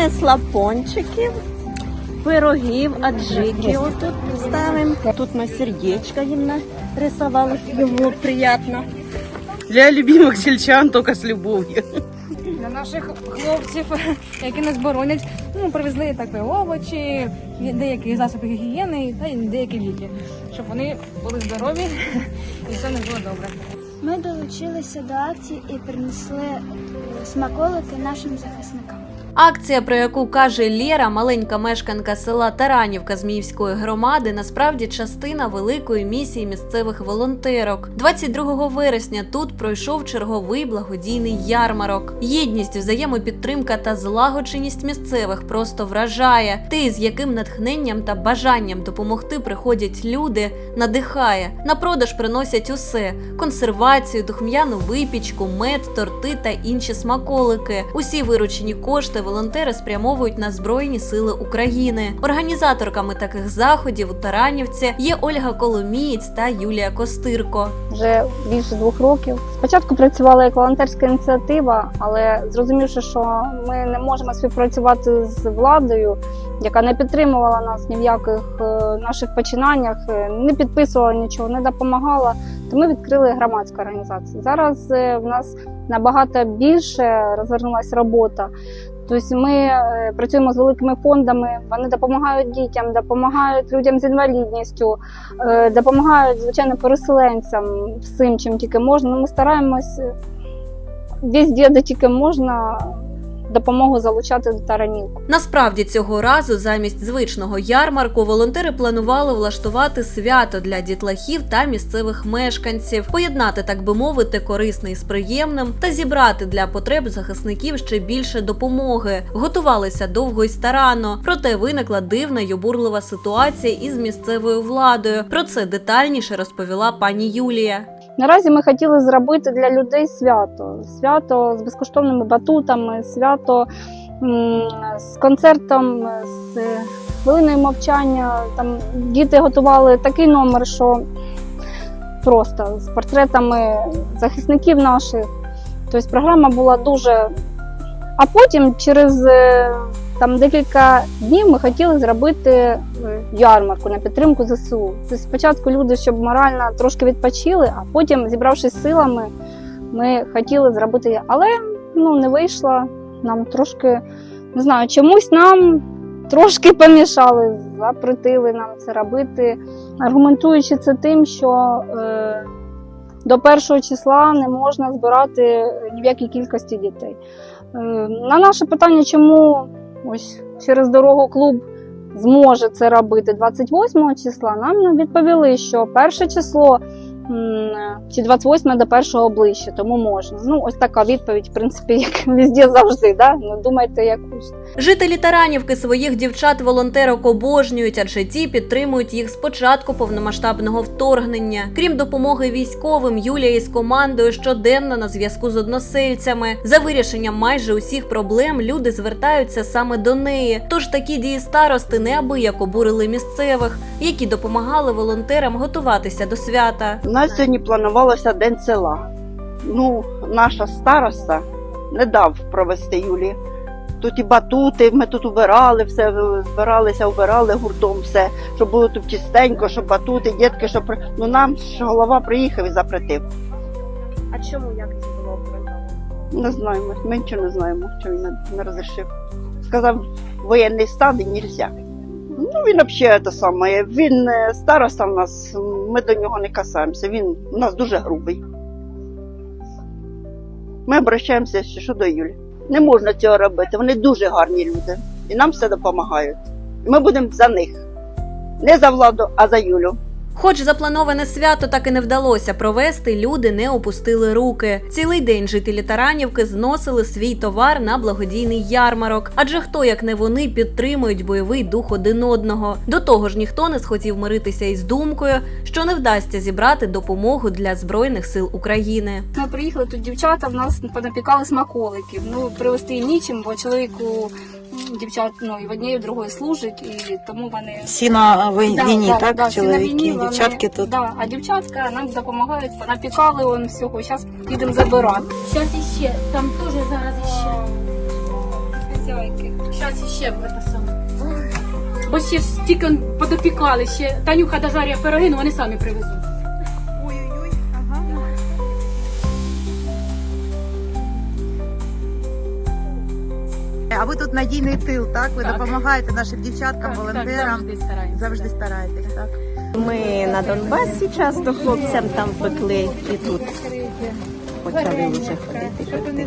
Принесла пончиків, пирогів, аджики отут ставимо. Тут ми сердечко їм нарисували, щоб було приємно. Для любимых сельчан только с любовью. Для наших хлопців, які нас боронять, ну привезли так овочі, деякі засоби гігієни та деякі ліки, щоб вони були здорові і все не було добре. Ми долучилися до акції і принесли смаколики нашим захисникам. Акція, про яку каже Лєра, маленька мешканка села Таранівка Зміївської громади, насправді частина великої місії місцевих волонтерок. 22 вересня тут пройшов черговий благодійний ярмарок. Єдність, взаємопідтримка та злагодженість місцевих просто вражає. Те, з яким натхненням та бажанням допомогти приходять люди, надихає. На продаж приносять усе: консервацію, духм'яну випічку, мед, торти та інші смаколики. Усі виручені кошти волонтери спрямовують на Збройні Сили України. Організаторками таких заходів у Таранівці є Ольга Коломієць та Юлія Костирко. вже більше двох років. Спочатку працювала як волонтерська ініціатива, але зрозумівши, що ми не можемо співпрацювати з владою, яка не підтримувала нас ні в яких е, наших починаннях, е, не підписувала нічого, не допомагала. То ми відкрили громадську організацію. Зараз е, в нас набагато більше розвернулася робота. Тобто ми е, працюємо з великими фондами, вони допомагають дітям, допомагають людям з інвалідністю, е, допомагають звичайно переселенцям всім, чим тільки можна. Ну, ми стараємось е, везде, де тільки можна, допомогу залучати до таранівку. Насправді цього разу замість звичного ярмарку волонтери планували влаштувати свято для дітлахів та місцевих мешканців, поєднати, так би мовити, корисне з приємним та зібрати для потреб захисників ще більше допомоги. Готувалися довго й старанно, проте виникла дивна й обурлива ситуація із місцевою владою. Про це детальніше розповіла пані Юлія. Наразі ми хотіли зробити для людей свято. Свято з безкоштовними батутами, свято з концертом, з хвилиною мовчання. Там діти готували такий номер, що просто з портретами захисників наших. Тобто програма була дуже. А потім через е, там декілька днів ми хотіли зробити е, ярмарку на підтримку ЗСУ. Тобто спочатку люди, щоб морально трошки відпочили, а потім, зібравшись силами, ми хотіли зробити. Але ну, не вийшло. Нам трошки не знаю, чомусь нам трошки помішали, запретили нам це робити, аргументуючи це тим, що е, до першого числа не можна збирати ні в якій кількості дітей. Е, На наше питання, чому ось через дорогу клуб зможе це робити. 28 числа, нам відповіли, що перше число чи 28 до першого ближче, тому можна. Ну, ось така відповідь, в принципі, як везде завжди. Да? Ну, думайте, якусь. Жителі Таранівки своїх дівчат-волонтерок обожнюють, адже ті підтримують їх з початку повномасштабного вторгнення. Крім допомоги військовим, Юлія із командою щоденно на зв'язку з односельцями. За вирішенням майже усіх проблем люди звертаються саме до неї. Тож такі дії старости неабияк обурили місцевих, які допомагали волонтерам готуватися до свята. Нас сьогодні планувалося День села. Ну, наша староста не дав провести Юлі. Тут і батути, ми тут убирали, все збиралися, убирали гуртом все, щоб було тут чистенько, щоб батути, дітки, щоб ну нам ж голова приїхав і запретив. А чому як це було оправдано? Не знаємо, ми нічого не знаємо, що він не, не розрішив. Сказав, воєнний стан і нельзя. Ну він взагалі те саме. Він е, староста в нас, ми до нього не касаємося. Він у нас дуже грубий. Ми обращаємося ще до Юлі. Не можна цього робити. Вони дуже гарні люди. І нам все допомагають. І ми будемо за них. Не за владу, а за Юлю. Хоч заплановане свято так і не вдалося провести, люди не опустили руки. Цілий день жителі Таранівки зносили свій товар на благодійний ярмарок. Адже хто як не вони підтримують бойовий дух один одного. До того ж, ніхто не схотів миритися із думкою, що не вдасться зібрати допомогу для збройних сил України. Ми приїхали тут дівчата, в нас понапікали смаколиків. Ну привезти нічим, бо чоловіку дівчат ну і в однієї, і в другої служить, і тому вони Всі на вій- війні, так? да, всі на Чоловіки, війні, вони- дівчатки тут. Да, а дівчатка нам допомагають, понапікали он всього. Зараз їдемо забирати. Зараз іще, там теж зараз іще. Зараз ще буде саме. Ось ще стільки он подопікали, ще Танюха дожарює пироги, ну вони самі привезуть. Ви тут надійний тил, так? Ви Так. допомагаєте нашим дівчаткам, Так, волонтерам. завжди стараємося. Завжди стараєтесь, так? Ми на Донбасі часто хлопцям там пекли і тут почали вже ходити. пекти.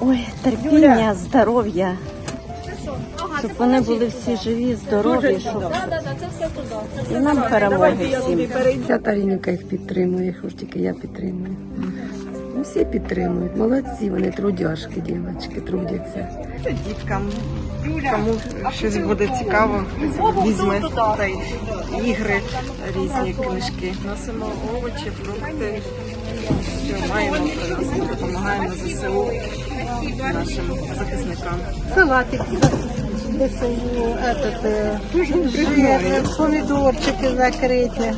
Ой, терпіння, здоров'я. Щоб вони були всі живі, здорові, щоб і нам перемоги всім. Вся Тарінівка їх підтримує, хоч тільки я підтримую. Ну, Всі підтримують. Молодці, вони трудяшки, дівчатки, трудяться. Діткам, кому щось буде цікаво, візьме та ігри, різні книжки. Носимо овочі, фрукти, що маємо, допомагаємо ЗСУ нашим захисникам. Салатик жир, помідорчики закриті,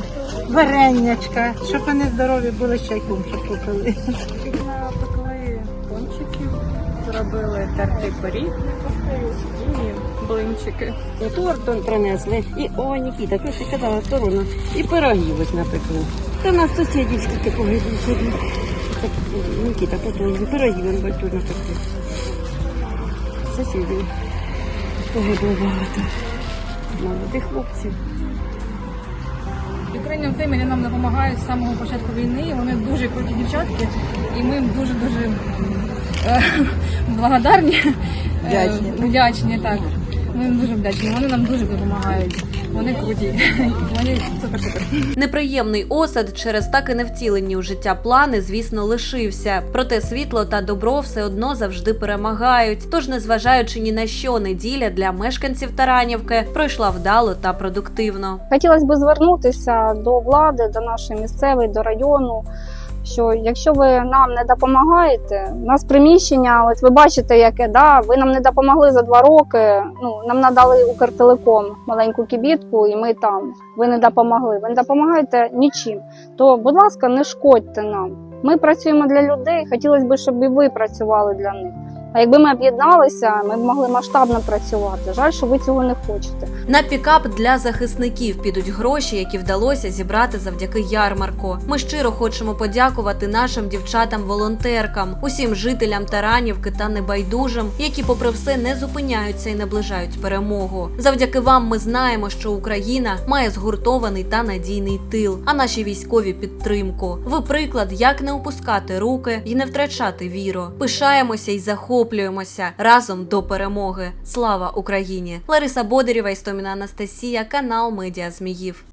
варенячка, щоб вони здорові були з чайком, щоб попили. Напекли пончиків, зробили тертий пиріг і блинчики. І принесли, і о, Нікіта, ти ще казала сторона, і пирогів ось напекли. Та нас сусідів скільки сьогодні. Так, Нікіта, потім пирогів бачу напекли. Сусідів погибло багато. Молодих хлопців. Ukrainian Family нам допомагають з самого початку війни. Вони дуже круті дівчатки, і ми їм дуже дуже е, благодарні. Вдячні. Вдячні, так. Ми їм дуже вдячні. Вони нам дуже допомагають. Вони круті. Вони супер супер. Неприємний осад через так і не втілені у життя плани, звісно, лишився. Проте світло та добро все одно завжди перемагають. Тож, незважаючи ні на що, неділя для мешканців Таранівки пройшла вдало та продуктивно. Хотілося б звернутися до влади, до нашої місцевої, до району. Що якщо ви нам не допомагаєте, у нас приміщення, от ви бачите, яке да, ви нам не допомогли за два роки. Ну нам надали Укртелеком маленьку кібітку, і ми там. Ви не допомогли. Ви не допомагаєте нічим. То, будь ласка, не шкодьте нам. Ми працюємо для людей. Хотілося б, щоб і ви працювали для них. А якби ми об'єдналися, ми б могли масштабно працювати. Жаль, що ви цього не хочете. На пікап для захисників підуть гроші, які вдалося зібрати завдяки ярмарку. Ми щиро хочемо подякувати нашим дівчатам-волонтеркам, усім жителям Таранівки та небайдужим, які, попри все, не зупиняються і наближають перемогу. Завдяки вам ми знаємо, що Україна має згуртований та надійний тил, а наші військові підтримку. Ви приклад, як не опускати руки і не втрачати віру. Пишаємося і захоплюємося разом до перемоги. Слава Україні! Лариса Бодерєва, Істоміна Анастасія, канал Медіа Зміїв.